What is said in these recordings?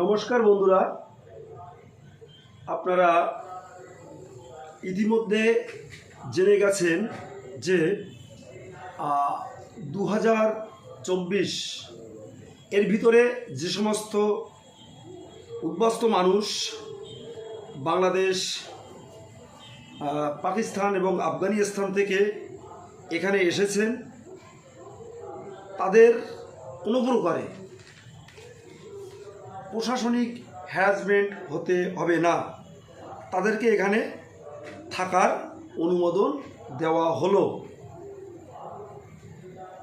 নমস্কার বন্ধুরা। আপনারা ইতিমধ্যে জেনে গেছেন যে দু হাজার চব্বিশ এর ভিতরে যে সমস্ত উদ্বাস্ত মানুষ বাংলাদেশ পাকিস্তান এবং আফগানিস্তান থেকে এখানে এসেছেন, তাদের কোনো প্রকারে প্রশাসনিক হ্যারাসমেন্ট হতে হবে না। তাদেরকে এখানে থাকার অনুমোদন দেওয়া হলো।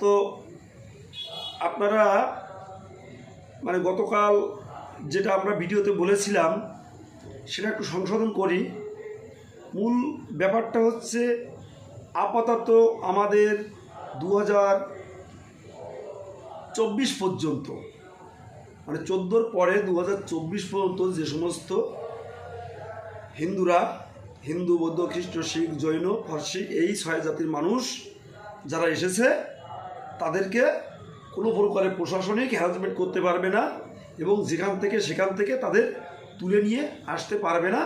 তো আপনারা মানে গতকাল যেটা আমরা ভিডিওতে বলেছিলাম, সেটা একটু সংশোধন করি। মূল ব্যাপারটা হচ্ছে, আপাতত আমাদের দু চব্বিশ পর্যন্ত মানে চোদ্দোর পরে দু হাজার চব্বিশ পর্যন্ত যে সমস্ত হিন্দুরা, হিন্দু, বৌদ্ধ, খ্রিস্ট, শিখ, জৈন, ফার্সি এই ছয় জাতির মানুষ যারা এসেছে, তাদেরকে কোনো প্রকারে প্রশাসনিক হ্যারাসমেন্ট করতে পারবে না এবং যেখান থেকে সেখান থেকে তাদের তুলে নিয়ে আসতে পারবে না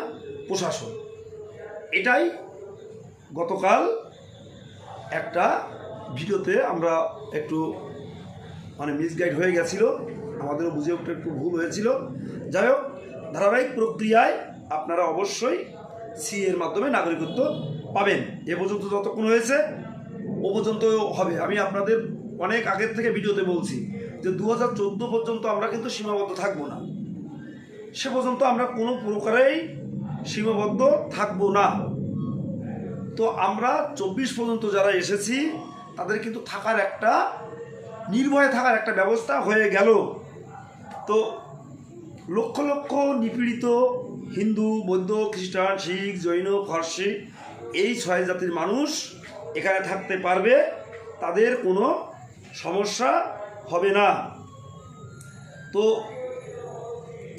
প্রশাসন। এটাই গতকাল একটা ভিডিওতে আমরা একটু মানে মিসগাইড হয়ে গেছিল। আমাদেরও বুঝে উঠতে একটু ভুল হয়েছিল। যাই হোক, ধারাবাহিক প্রক্রিয়ায় আপনারা অবশ্যই সি এর মাধ্যমে নাগরিকত্ব পাবেন। এ পর্যন্ত যতক্ষণ হয়েছে, ও পর্যন্ত হবে। আমি আপনাদের অনেক আগের থেকে ভিডিওতে বলছি যে দু হাজার চোদ্দ পর্যন্ত আমরা কিন্তু সীমাবদ্ধ থাকব না। সে পর্যন্ত আমরা কোনো প্রকারেই সীমাবদ্ধ থাকব না। তো আমরা চব্বিশ পর্যন্ত যারা এসেছি, তাদের কিন্তু থাকার একটা, নির্ভয়ে থাকার একটা ব্যবস্থা হয়ে গেল। তো লক্ষ লক্ষ নিপীড়িত হিন্দু, বৌদ্ধ, খ্রিস্টান, শিখ, জৈন, ফার্সি এই ছয় জাতির মানুষ এখানে থাকতে পারবে, তাদের কোনো সমস্যা হবে না। তো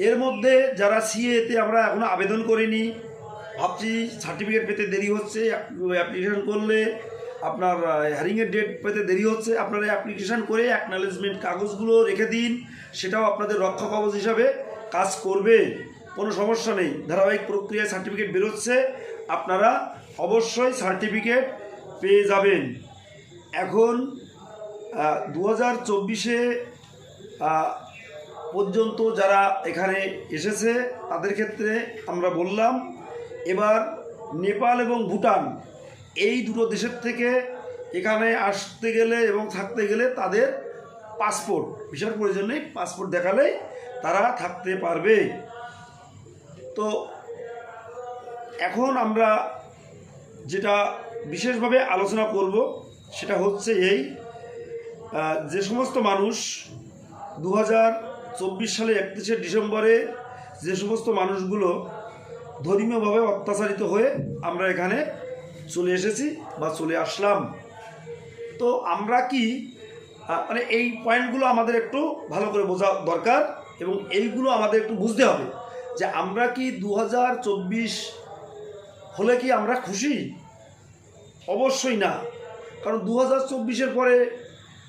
এর মধ্যে যারা সিএতে আমরা এখনও আবেদন করিনি, ভাবছি সার্টিফিকেট পেতে দেরি হচ্ছে অ্যাপ্লিকেশন করলে আপনার হ্যারিংয়ের ডেট পেতে দেরি হচ্ছে। আপনারা অ্যাপ্লিকেশন করে অ্যাকনোলেজমেন্ট কাগজগুলো রেখে দিন, সেটাও আপনাদের রক্ষা কবচ হিসাবে কাজ করবে। কোনো সমস্যা নেই। ধারাবাহিক প্রক্রিয়ায় সার্টিফিকেট বেরোচ্ছে। আপনারা অবশ্যই সার্টিফিকেট পেয়ে যাবেন। এখন দু হাজার চব্বিশে পর্যন্ত যারা এখানে এসেছে, তাদের ক্ষেত্রে আমরা বললাম, এবার নেপাল এবং ভুটান এই দুটো দেশের থেকে এখানে আসতে গেলে এবং থাকতে গেলে তাদের পাসপোর্ট, বিশাল প্রয়োজন নেই, পাসপোর্ট দেখালেই তারা থাকতে পারবে। তো এখন আমরা যেটা বিশেষভাবে আলোচনা করব সেটা হচ্ছে এই যে সমস্ত মানুষ দু হাজার চব্বিশ সালে একত্রিশে ডিসেম্বরে যে সমস্ত মানুষগুলো ধর্মীয়ভাবে অত্যাচারিত হয়ে আমরা এখানে চলে এসেছি বা চলে আসলাম। তো আমরা কি মানে এই পয়েন্টগুলো আমাদের একটু ভালো করে বোঝা দরকার এবং এইগুলো আমাদের একটু বুঝতে হবে যে আমরা কি দু হাজার চব্বিশ হলে কি আমরা খুশি? অবশ্যই না। কারণ দু হাজার পরে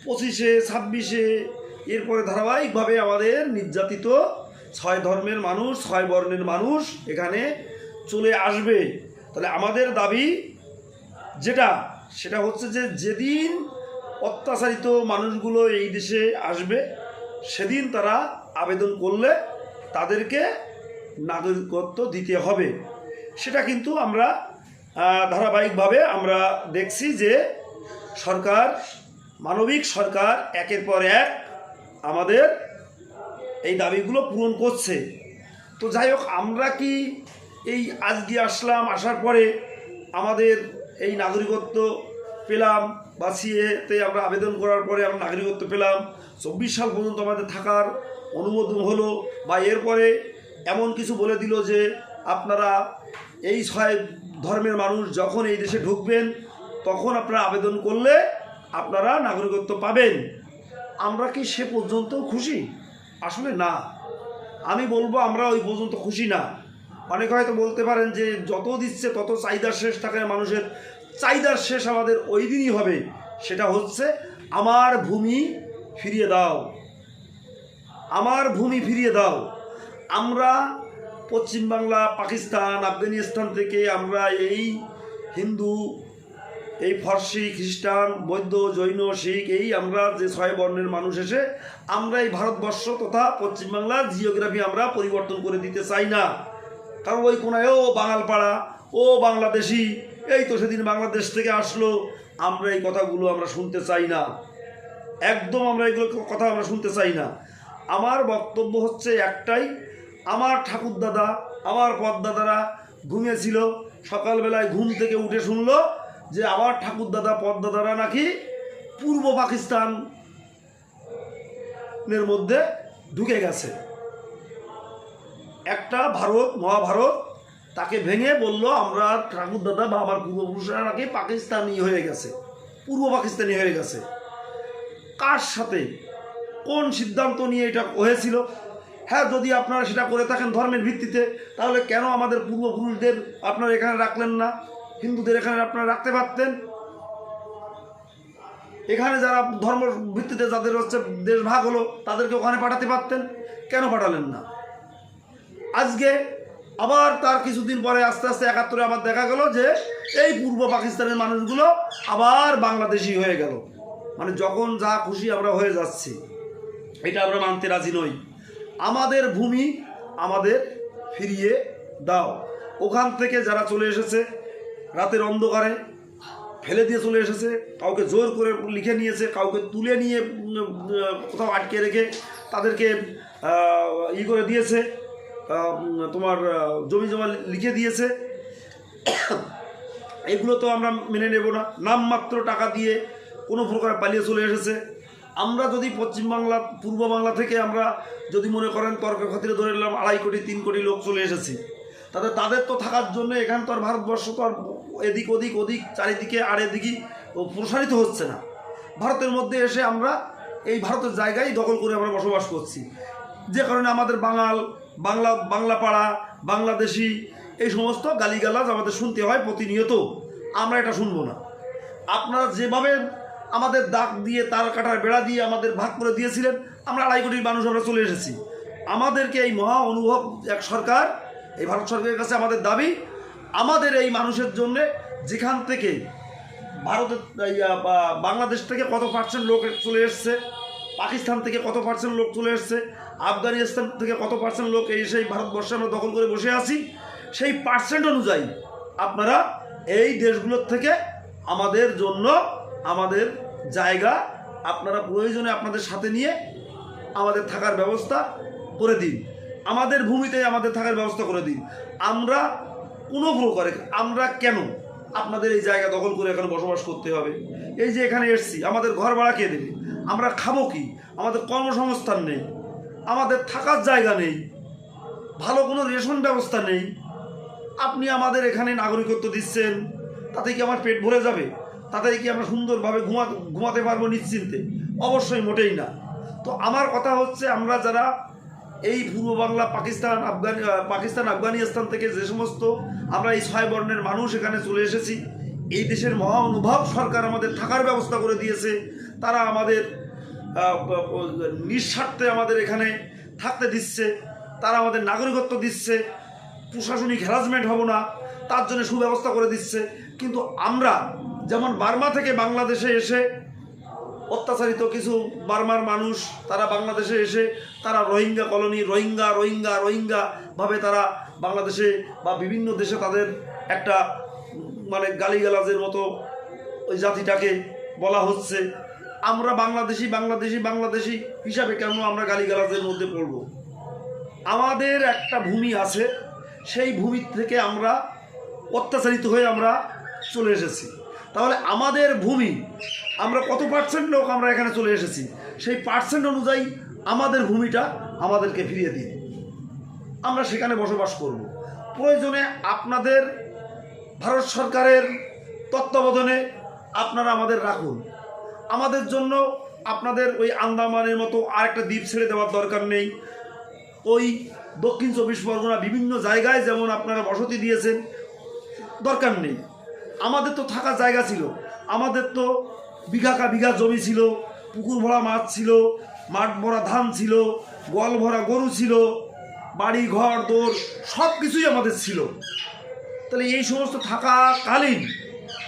পঁচিশে, ছাব্বিশে, এরপরে ধারাবাহিকভাবে আমাদের নির্যাতিত ছয় ধর্মের মানুষ, ছয় বর্ণের মানুষ এখানে চলে আসবে। তাহলে আমাদের দাবি যেটা, সেটা হচ্ছে যে যেদিন অত্যাচারিত মানুষগুলো এই দেশে আসবে, সেদিন তারা আবেদন করলে তাদেরকে নাগরিকত্ব দিতে হবে। সেটা কিন্তু আমরা ধারাবাহিকভাবে আমরা দেখছি যে সরকার, মানবিক সরকার একের পর এক আমাদের এই দাবিগুলো পূরণ করছে। তো যাই হোক, আমরা কি এই আজকে আসলাম, আসার পরে আমাদের এই নাগরিকত্ব পেলাম বা সিএতে আমরা আবেদন করার পরে আমরা নাগরিকত্ব পেলাম। চব্বিশ সাল পর্যন্ত আমাদের থাকার অনুমোদন হলো বা এরপরে এমন কিছু বলে দিল যে আপনারা এই ছয় ধর্মের মানুষ, যখন এই দেশে ঢুকবেন, তখন আপনারা আবেদন করলে আপনারা নাগরিকত্ব পাবেন। আমরা কি সে পর্যন্ত খুশি? আসলে না। আমি বলব আমরা ওই পর্যন্ত খুশি না। অনেকে হয়তো বলতে পারেন যে যত দিচ্ছে, তত চাহিদার শেষ থাকে, মানুষের চাহিদার শেষ আমাদের ওই দিনই হবে, সেটা হচ্ছে আমার ভূমি ফিরিয়ে দাও। আমার ভূমি ফিরিয়ে দাও। আমরা পশ্চিমবাংলা পাকিস্তান, আফগানিস্তান থেকে আমরা এই হিন্দু, এই ফার্সি, খ্রিস্টান, বৌদ্ধ, জৈন, শিখ, এই আমরা যে ছয় বর্ণের মানুষ এসে, আমরা এই ভারতবর্ষ তথা পশ্চিমবাংলার জিওগ্রাফি আমরা পরিবর্তন করে দিতে চাই না। কারণ ওই কোনায় ও বাঙালপাড়া, ও বাংলাদেশি, এই তো সেদিন বাংলাদেশ থেকে আসলো, আমরা এই কথাগুলো আমরা শুনতে চাই না। একদম আমরা এগুলো কথা আমরা শুনতে চাই না। আমার বক্তব্য হচ্ছে একটাই, আমার ঠাকুরদাদা, আমার পদ্দাদারা ঘুমিয়েছিল, সকালবেলায় ঘুম থেকে উঠে শুনলো যে আমার ঠাকুরদাদা, পদ্দাদারা নাকি পূর্ব পাকিস্তানের মধ্যে ঢুকে গেছে। একটা ভারত, মহাভারত, তাকে ভেঙে বলল, আমরা ঠাকুরদাদা বা আমার পূর্বপুরুষরা নাকি পাকিস্তানি হয়ে গেছে, পূর্ব পাকিস্তানি হয়ে গেছে। কার সাথে? কোন সিদ্ধান্ত নিয়ে এটা হয়েছিল? হ্যাঁ যদি আপনারা সেটা করে থাকেন ধর্মের ভিত্তিতে, তাহলে কেন আমাদের পূর্বপুরুষদের আপনারা এখানে রাখলেন না? হিন্দুদের এখানে আপনারা রাখতে পারতেন? এখানে যারা ধর্ম ভিত্তিতে যাদের হচ্ছে দেশ ভাগ হলো, তাদেরকে ওখানে পাঠাতে পারতেন? কেন পাঠালেন না? আজকে আবার তার কিছুদিন পরে আস্তে আস্তে একাত্তরে আবার দেখা গেল যে এই পূর্ব পাকিস্তানের মানুষগুলো আবার বাংলাদেশি হয়ে গেল। মানে যখন যা খুশি আমরা হয়ে যাচ্ছি। এটা আমরা মানতে রাজি নই। আমাদের ভূমি আমাদের ফিরিয়ে দাও। ওখান থেকে যারা চলে এসেছে, রাতের অন্ধকারে ফেলে দিয়ে চলে এসেছে, কাউকে জোর করে লিখে নিয়েছে, কাউকে তুলে নিয়ে কোথাও আটকে রেখে তাদেরকে ই করে দিয়েছে। তোমার জমি জমা লিখে দিয়েছে। এগুলো তো আমরা মেনে নেব না। নামমাত্র টাকা দিয়ে কোনো প্রকার পালিয়ে চলে এসেছে। আমরা যদি পশ্চিমবাংলা পূর্ব বাংলা থেকে আমরা যদি মনে করেন তর্ক খাতিরে ধরে নিলাম, আড়াই কোটি, তিন কোটি লোক চলে এসেছি তাদের তাদের তো থাকার জন্য এখানে তো আর ভারতবর্ষ তো আর এদিক ওদিক ওদিক চারিদিকে আর এদিকে প্রসারিত হচ্ছে না। ভারতের মধ্যে এসে আমরা এই ভারতের জায়গায় দখল করে আমরা বসবাস করছি। যে কারণে আমাদের বাঙাল বাংলা বাংলা পাড়া বাংলাদেশি, এই সমস্ত গালিগালাজ আমাদের শুনতে হয় প্রতিনিয়ত। আমরা এটা শুনব না। আপনারা যেভাবে আমাদের দাগ দিয়ে, তার কাটার বেড়া দিয়ে আমাদের ভাগ করে দিয়েছিলেন, আমরা আড়াই কোটির মানুষ আমরা চলে এসেছি। আমাদেরকে এই মহা অনুভব এক সরকার, এই ভারত সরকারের কাছে আমাদের দাবি, আমাদের এই মানুষের জন্যে যেখান থেকে ভারতের বাংলাদেশ থেকে কত পার্সেন্ট লোক চলে এসছে পাকিস্তান থেকে কত পার্সেন্ট লোক চলে এসছে? আফগানিস্তান থেকে কত পার্সেন্ট লোক এই সেই ভারতবর্ষে আমরা দখল করে বসে আছি? সেই পার্সেন্ট অনুযায়ী আপনারা এই দেশগুলোর থেকে আমাদের জন্য আমাদের জায়গা আপনারা প্রয়োজনে আপনাদের সাথে নিয়ে আমাদের থাকার ব্যবস্থা করে দিন। আমাদের ভূমিতে আমাদের থাকার ব্যবস্থা করে দিন। আমরা কোনো প্রকারে আমরা কেন আপনাদের এই জায়গা দখল করে এখানে বসবাস করতে হবে। এই যে এখানে এসছি, আমাদের ঘর ভাড়া কে দেবে? আমরা খাব কি? আমাদের কর্মসংস্থান নেই, আমাদের থাকার জায়গা নেই, ভালো কোনো রেশন ব্যবস্থা নেই। আপনি আমাদের এখানে নাগরিকত্ব দিচ্ছেন, তাতে কি আমার পেট ভরে যাবে? তাতে কি আমরা সুন্দরভাবে ঘুমা, ঘুমাতে পারব নিশ্চিন্তে? অবশ্যই মোটেই না। তো আমার কথা হচ্ছে, আমরা যারা এই পূর্ব বাংলা, পাকিস্তান, আফগানি পাকিস্তান, আফগানিস্তান থেকে যে সমস্ত আমরা এই ছয় বর্ণের মানুষ এখানে চলে এসেছি, এই দেশের মহা অনুভব সরকার আমাদের থাকার ব্যবস্থা করে দিয়েছে। তারা আমাদের নিঃস্বার্থে আমাদের এখানে থাকতে দিচ্ছে, তারা আমাদের নাগরিকত্ব দিচ্ছে, প্রশাসনিক হ্যারাসমেন্ট হব না, তার জন্য সুব্যবস্থা করে দিচ্ছে। কিন্তু আমরা যেমন বার্মা থেকে বাংলাদেশে এসে অত্যাচারিত কিছু বার্মার মানুষ, তারা বাংলাদেশে এসে তারা Rohingya colony, Rohingya Rohingya Rohingya ভাবে তারা বাংলাদেশে বা বিভিন্ন দেশে তাদের একটা মানে গালিগালাজের মতো ওই জাতিটাকে বলা হচ্ছে। আমরা বাংলাদেশি বাংলাদেশি বাংলাদেশি হিসাবে কেন আমরা গালিগালাজের মধ্যে পড়ব? আমাদের একটা ভূমি আছে, সেই ভূমি থেকে আমরা অত্যাচারিত হয়ে আমরা চলে এসেছি। তাহলে আমাদের ভূমি, আমরা কত পার্সেন্ট লোক আমরা এখানে চলে এসেছি? সেই পার্সেন্ট অনুযায়ী আমাদের ভূমিটা আমাদেরকে ফিরিয়ে দিন। আমরা সেখানে বসবাস করব। প্রয়োজনে আপনাদের ভারত সরকারের তত্ত্বাবধানে আপনারা আমাদের রাখুন। আমাদের জন্য আপনাদের ওই আন্দামানের মতো আরেকটা দ্বীপ ছেড়ে দেওয়ার দরকার নেই। ওই দক্ষিণ চব্বিশ পরগনা বিভিন্ন জায়গায় যেমন আপনারা বসতি দিয়েছেন, দরকার নেই। আমাদের তো থাকার জায়গা ছিল। আমাদের তো বিঘা কা বিঘা জমি ছিল, পুকুর ভরা মাছ ছিল, মাঠ ভরা ধান ছিল, গোয়াল ভরা গরু ছিল, বাড়ি, ঘর, দোর সব কিছুই আমাদের ছিল। তাহলে এই সমস্ত থাকাকালীন,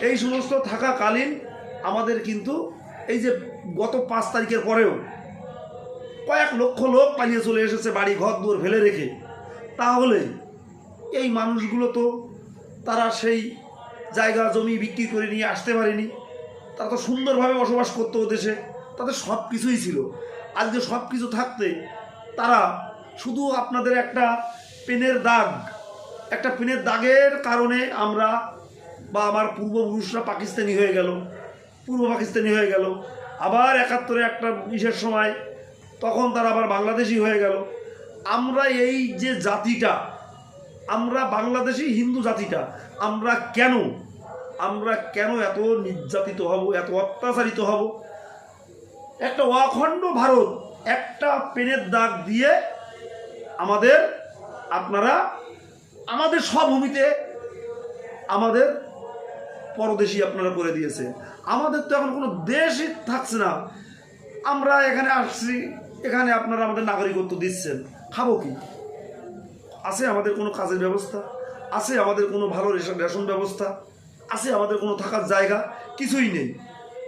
এই সমস্ত থাকাকালীন আমাদের কিন্তু এই যে গত পাঁচ তারিখের পরেও কয়েক লক্ষ লোক পালিয়ে চলে এসেছে বাড়ি, ঘর, দোর ফেলে রেখে। তাহলে এই মানুষগুলো তো তারা সেই জায়গা, জমি বিক্রি করে নিয়ে আসতে পারেনি। তারা তো সুন্দরভাবে বসবাস করতো দেশে। তাদের সব কিছুই ছিল। আজকে সব কিছু থাকতে তারা শুধু আপনাদের একটা পেনের দাগ, একটা পেনের দাগের কারণে আমরা বা আমার পূর্বপুরুষরা পাকিস্তানি হয়ে গেল, পূর্ব পাকিস্তানি হয়ে গেল। আবার একাত্তরে একটা বিশেষ সময় তখন তারা আবার বাংলাদেশি হয়ে গেল। আমরা এই যে জাতিটা আমরা বাংলাদেশি হিন্দু জাতিটা, আমরা কেন? আমরা কেন এত নির্যাতিত হব, এত অত্যাচারিত হব? একটা অখণ্ড ভারত, একটা পেনের দাগ দিয়ে আমাদের আপনারা, আমাদের স্বভূমিতে আমাদের পরদেশি আপনারা করে দিয়েছে। আমাদের তো এখন কোনো দেশই থাকছে না। আমরা এখানে আসছি, এখানে আপনারা আমাদের নাগরিকত্ব দিচ্ছেন। খাব কি? আছে আমাদের কোনো কাজের ব্যবস্থা, আছে আমাদের কোনো ভালো রেশন ব্যবস্থা, আছে আমাদের কোনো থাকার জায়গা, কিছুই নেই।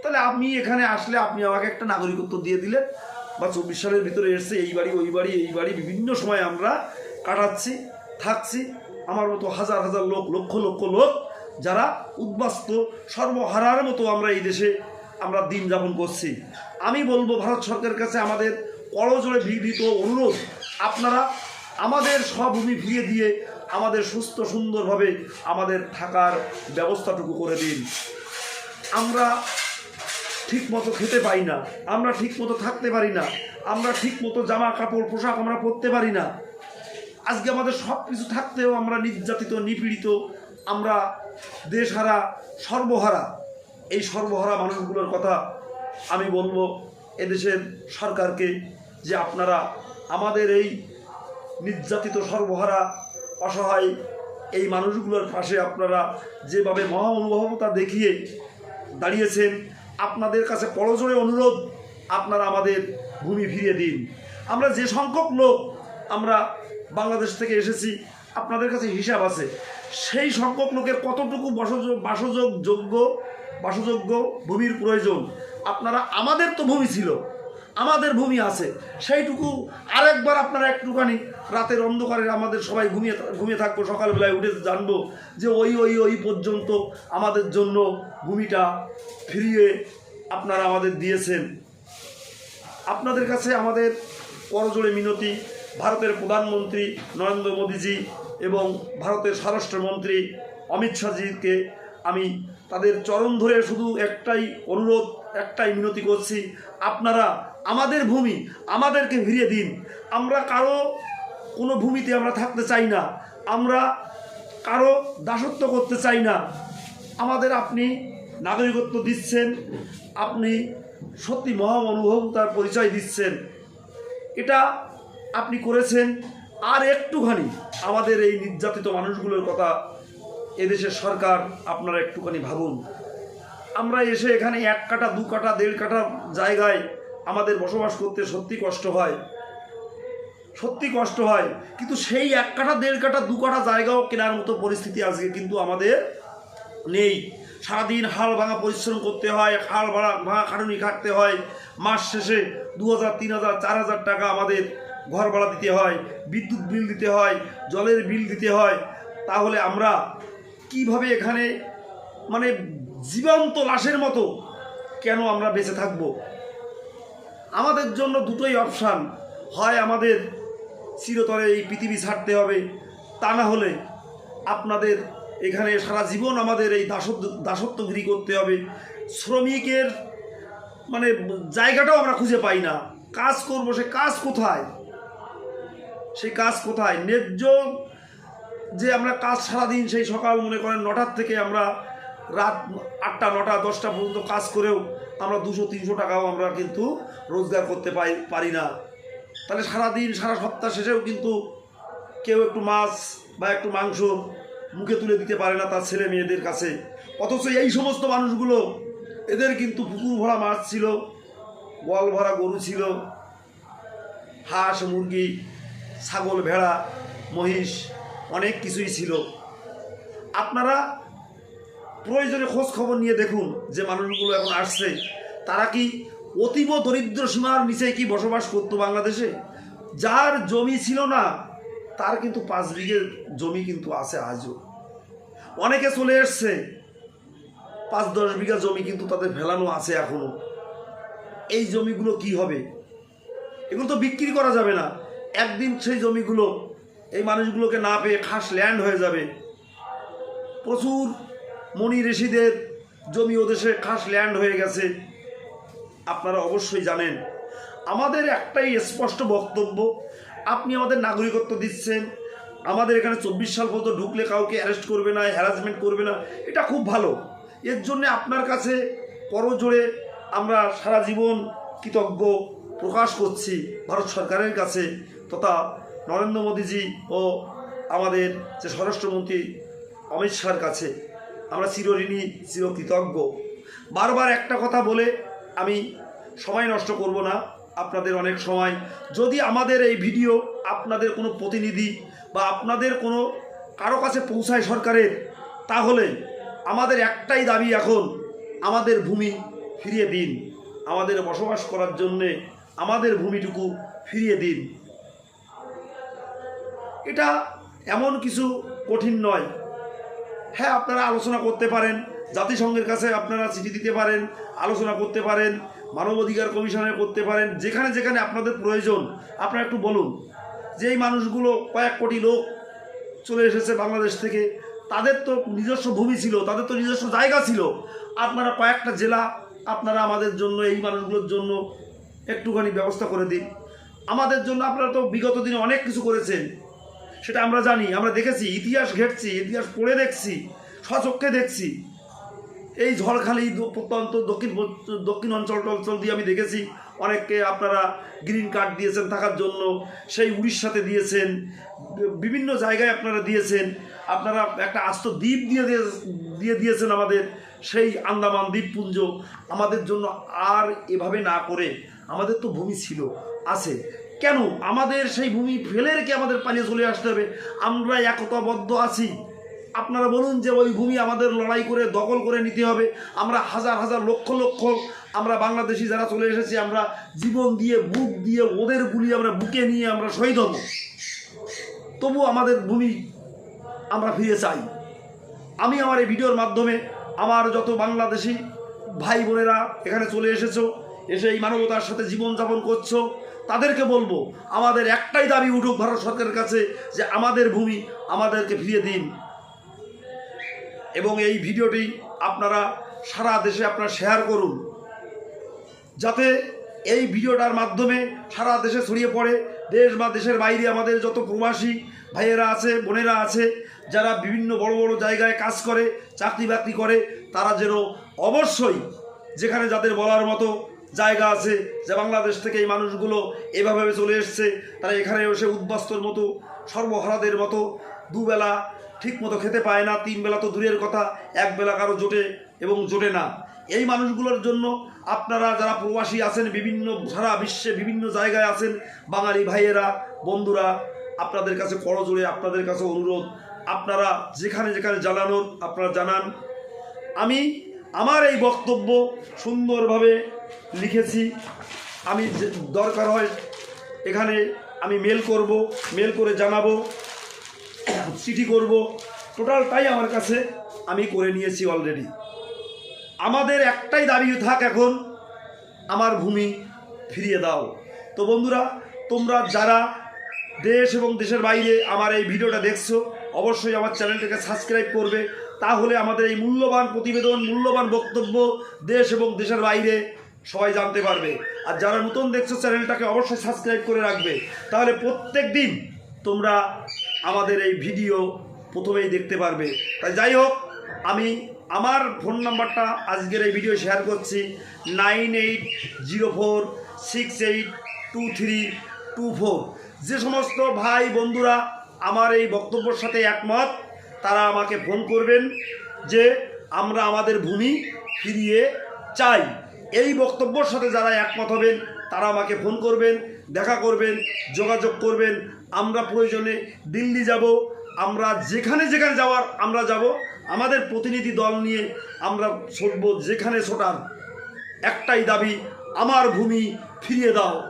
তাহলে আপনি এখানে আসলে আপনি আমাকে একটা নাগরিকত্ব দিয়ে দিলেন, বা চব্বিশ সালের ভিতরে এসছে, এই বাড়ি, ওই বাড়ি, এই বাড়ি, বিভিন্ন সময় আমরা কাটাচ্ছি, থাকছি। আমার মতো হাজার হাজার লোক, লক্ষ লক্ষ লোক, যারা উদ্বাস্ত, সর্বহারার মতো আমরা এই দেশে আমরা দিন যাপন করছি। আমি বলব, ভারত সরকারের কাছে আমাদের করজোড়ে ভিড়িত অনুরোধ, আপনারা আমাদের স্বভূমি ফিরিয়ে দিয়ে আমাদের সুস্থ সুন্দরভাবে আমাদের থাকার ব্যবস্থাটুকু করে দিন। আমরা ঠিক মতো খেতে পাই না, আমরা ঠিক মতো থাকতে পারি না, আমরা ঠিক মতো জামা কাপড় পোশাক আমরা পরতে পারি না। আজকে আমাদের সব কিছু থাকতেও আমরা নির্যাতিত, নিপীড়িত, আমরা দেশহারা, সর্বহারা। এই সর্বহারা মানুষগুলোর কথা আমি বলব এদেশের সরকারকে যে আপনারা আমাদের এই নির্যাতিত সর্বহারা, অসহায় এই মানুষগুলোর পাশে আপনারা যেভাবে মহা অনুভবতা দেখিয়ে দাঁড়িয়েছেন, আপনাদের কাছে পরজোরে অনুরোধ, আপনারা আমাদের ভূমি ফিরিয়ে দিন। আমরা যে সংখ্যক লোক আমরা বাংলাদেশ থেকে এসেছি, আপনাদের কাছে হিসাব আছে। সেই সংখ্যক লোকের কতটুকু বসযোগ বাসযোগ যোগ্য বাসযোগ্য ভূমির প্রয়োজন? আপনারা আমাদের তো ভূমি ছিল। আমাদের ভূমি আছে। সেইটুকু আরেকবার আপনারা একটুখানি রাতের অন্ধকারে আমাদের সবাই ঘুমিয়ে ঘুমিয়ে থাকব, সকালবেলায় উঠে জানব যে ওই ওই ওই পর্যন্ত আমাদের জন্য ভূমিটা ফিরিয়ে আপনারা আমাদের দিয়েছেন। আপনাদের কাছে আমাদের করজোড়ে মিনতি, ভারতের প্রধানমন্ত্রী নরেন্দ্র মোদীজি এবং ভারতের স্বরাষ্ট্রমন্ত্রী অমিত শাহজিকে আমি তাদের চরণ ধরে শুধু একটাই অনুরোধ, একটাই মিনতি করছি, আপনারা আমাদের ভূমি, আমাদেরকে ফিরিয়ে দিন। আমরা কারও কোনো ভূমিতে আমরা থাকতে চাই না। আমরা কারও দাসত্ব করতে চাই না। আমাদের আপনি নাগরিকত্ব দিচ্ছেন, আপনি সত্যি মহা অনুভবতার পরিচয় দিচ্ছেন। এটা আপনি করেছেন। আর একটুখানি আমাদের এই নির্যাতিত মানুষগুলোর কথা এদেশের সরকার আপনারা একটুখানি ভাবুন। আমরা এসে এখানে এক কাটা, দু কাটা, দেড় কাটা জায়গায় আমাদের বসবাস করতে সত্যি কষ্ট হয়। সত্যি কষ্ট হয়। কিন্তু সেই এক কাঠা, দেড় কাঠা, দু কাঠা জায়গাও কেনার মতো পরিস্থিতি আজকে কিন্তু আমাদের নেই। সারাদিন হাল ভাঙা পরিশ্রম করতে হয়, হাল ভাড়া ভাঙা খাটুনি খাটতে হয়। মাস শেষে দু হাজার, তিন হাজার, চার হাজার টাকা আমাদের ঘর ভাড়া দিতে হয়, বিদ্যুৎ বিল দিতে হয়, জলের বিল দিতে হয়। তাহলে আমরা কীভাবে এখানে মানে জীবন্ত লাশের মতো কেন আমরা বেঁচে থাকব? আমাদের জন্য দুটোই অপশান হয় আমাদের চিরতরে এই পৃথিবী ছাড়তে হবে, তা না হলে আপনাদের এখানে সারা জীবন আমাদের এই দাসত্ব, দাসত্বগিরি করতে হবে। শ্রমিকের মানে জায়গাটাও আমরা খুঁজে পাই না। কাজ করব, সে কাজ কোথায়? সে কাজ কোথায়? ন্যায্য যে আমরা কাজ সারাদিন সেই সকাল মনে করেন নটার থেকে আমরা রাত আটটা, নটা, দশটা পর্যন্ত কাজ করেও আমরা দুশো, তিনশো টাকাও আমরা কিন্তু রোজগার করতে পাই, পারি না। তাহলে সারাদিন, সারা সপ্তাহ শেষেও কিন্তু কেউ একটু মাছ বা একটু মাংস মুখে তুলে দিতে পারে না তার ছেলে মেয়েদের কাছে। অথচ এই সমস্ত মানুষগুলো, এদের কিন্তু পুকুর ভরা মাছ ছিল গোয়াল ভরা গরু ছিল, হাঁস, মুরগি, ছাগল, ভেড়া, মহিষ, অনেক কিছুই ছিল। আপনারা প্রয়োজনে খোঁজ খবর নিয়ে দেখুন যে মানুষগুলো এখন আসছে। তারা কি অতীব দরিদ্র সীমার নিচে কি বসবাস করতো বাংলাদেশে? যার জমি ছিল না, তার কিন্তু পাঁচ বিঘে জমি কিন্তু আছে আজও। অনেকে চলে এসছে, পাঁচ দশ বিঘা জমি কিন্তু তাদের ফেলানো আছে এখনও। এই জমিগুলো কি হবে? এগুলো তো বিক্রি করা যাবে না। একদিন সেই জমিগুলো এই মানুষগুলোকে না পেয়ে খাস ল্যান্ড হয়ে যাবে। প্রচুর মণি ঋষিদের জমি ও ওদেশে খাস ল্যান্ড হয়ে গেছে। আপনারা অবশ্যই জানেন। আমাদের একটাই স্পষ্ট বক্তব্য, আপনি আমাদের নাগরিকত্ব দিচ্ছেন। আমাদের এখানে চব্বিশ সাল পর্যন্ত ঢুকলে কাউকে অ্যারেস্ট করবে না হ্যারাসমেন্ট করবে না। এটা খুব ভালো। এর জন্য আপনার কাছে করজোড়ে আমরা সারা জীবন কৃতজ্ঞ প্রকাশ করছি ভারত সরকারের কাছে তথা নরেন্দ্র মোদীজি ও আমাদের যে স্বরাষ্ট্রমন্ত্রী অমিত শাহর কাছে। আমরা চিরঋণী, চিরকৃতজ্ঞ। বারবার একটা কথা বলে আমি সময় নষ্ট করব না, আপনাদের অনেক সময়। যদি আমাদের এই ভিডিও আপনাদের কোনো প্রতিনিধি বা আপনাদের কোনো কারও কাছে পৌঁছায় সরকারের, তাহলে আমাদের একটাই দাবি এখন, আমাদের ভূমি ফিরিয়ে দিন। আমাদের বসবাস করার জন্যে আমাদের ভূমিটুকু ফিরিয়ে দিন। এটা এমন কিছু কঠিন নয়। হ্যাঁ আপনারা আলোচনা করতে পারেন। জাতিসংঘের কাছে আপনারা চিঠি দিতে পারেন, আলোচনা করতে পারেন মানবাধিকার কমিশনে করতে পারেন, যেখানে যেখানে আপনাদের প্রয়োজন, আপনারা একটু বলুন। যে এই মানুষগুলো কয়েক কোটি লোক চলে এসেছে বাংলাদেশ থেকে, তাদের তো নিজস্ব ভূমি ছিল, তাদের তো নিজস্ব জায়গা ছিল। আপনারা কয়েকটা জেলা আপনারা আমাদের জন্য, এই মানুষগুলোর জন্য একটুখানি ব্যবস্থা করে দিন। আমাদের জন্য আপনারা তো বিগত দিনে অনেক কিছু করেছেন। সেটা আমরা জানি, আমরা দেখেছি, ইতিহাস ঘেটছি, ইতিহাস পড়ে দেখছি স্বচক্ষে দেখছি। এই ঝড়খালি প্রত্যন্ত দক্ষিণ দক্ষিণ অঞ্চল টঞ্চল দিয়ে আমি দেখেছি, অনেককে আপনারা গ্রিন কার্ড দিয়েছেন থাকার জন্য, সেই উড়িষ্যাতে দিয়েছেন, বিভিন্ন জায়গায় আপনারা দিয়েছেন, আপনারা একটা আস্ত দ্বীপ দিয়ে- দিয়ে দিয়েছেন আমাদের, সেই আন্দামান দ্বীপপুঞ্জ, আমাদের জন্য আর এভাবে না করে আমাদের তো ভূমি ছিল, আছে। কেন আমাদের সেই ভূমি ফেলে রেখে আমাদের পালিয়ে চলে আসতে হবে? আমরা একতাবদ্ধ আছি। আপনারা বলুন যে ওই ভূমি আমাদের লড়াই করে, দখল করে নিতে হবে। আমরা হাজার হাজার লক্ষ লক্ষ আমরা বাংলাদেশি যারা চলে এসেছি, আমরা জীবন দিয়ে বুক দিয়ে, ওদের গুলি আমরা বুকে নিয়ে আমরা শহীদ হব। তবু আমাদের ভূমি আমরা ফিরে চাই। আমি আমার এই ভিডিওর মাধ্যমে আমার যত বাংলাদেশি ভাই বোনেরা এখানে চলে এসেছ, এসে এই মানবতার সাথে জীবনযাপন করছ তাদেরকে বলব, আমাদের একটাই দাবি উঠুক ভারত সরকারের কাছে যে আমাদের ভূমি আমাদেরকে ফিরিয়ে দিন। এবং এই ভিডিওটি আপনারা সারা দেশে আপনারা শেয়ার করুন, যাতে এই ভিডিওটার মাধ্যমে সারা দেশে ছড়িয়ে পড়ে, দেশ বা দেশের বাইরে আমাদের যত প্রবাসী ভাইয়েরা আছে, বোনেরা আছে, যারা বিভিন্ন বড় বড় জায়গায় কাজ করে, চাকরি বাকরি করে, তারা যেন অবশ্যই যেখানে যাদের বলার মতো জায়গা আছে যে বাংলাদেশ থেকে এই মানুষগুলো এভাবে চলে এসছে, তারা এখানে এসে উদ্বাস্তুর মতো, সর্বহারাদের মতো দুবেলা ঠিক মতো খেতে পায় না, তিন বেলা তো দূরের কথা, এক বেলা কারও জোটে এবং জোটে না। এই মানুষগুলোর জন্য আপনারা যারা প্রবাসী আছেন, বিভিন্ন সারা বিশ্বে বিভিন্ন জায়গায় আছেন, বাঙালি ভাইয়েরা, বন্ধুরা, আপনাদের কাছে করজোড়ে আপনাদের কাছে অনুরোধ, আপনারা যেখানে যেখানে জানানোর, আপনারা জানান। আমি, আমার এই বক্তব্য সুন্দরভাবে লিখেছি। আমি দরকার হয় এখানে আমি মেল করব মেল করে জানাব, চিঠি করব। টোটালটাই আমার কাছে আমি করে নিয়েছি অলরেডি আমাদের একটাই দাবি থাক এখন, আমার ভূমি ফিরিয়ে দাও। তো বন্ধুরা, তোমরা যারা দেশ এবং দেশের বাইরে আমার এই ভিডিওটা দেখছ, অবশ্যই আমার চ্যানেলটাকে সাবস্ক্রাইব করবে। তাহলে আমাদের এই মূল্যবান প্রতিবেদন, মূল্যবান বক্তব্য দেশ এবং দেশের বাইরে সবাই জানতে পারবে। আর যারা নতুন দেখছ চ্যানেলটাকে অবশ্যই সাবস্ক্রাইব করে রাখবে। তাহলে প্রত্যেক দিন তোমরা আমাদের এই ভিডিও প্রথমেই দেখতে পারবে। তাই যাই হোক, আমি আমার ফোন নাম্বারটা আজকের এই ভিডিও শেয়ার করছি। Nine eight zero four six eight two three two four. যে সমস্ত ভাই বন্ধুরা আমার এই বক্তব্যের সাথে একমত, তারা আমাকে ফোন করবেন যে আমরা আমাদের ভূমি ফিরিয়ে চাই। এই বক্তব্যর সাথে যারা একমত হবেন, তারা আমাকে ফোন করবেন, দেখা করবেন, যোগাযোগ করবেন। আমরা প্রয়োজনে দিল্লি যাব, আমরা যেখানে যেখানে যাওয়ার, আমরা যাব। আমাদের প্রতিনিধি দল নিয়ে আমরা ছোটব যেখানে ছোটার। একটাই দাবি, আমার ভূমি ফিরিয়ে দাও।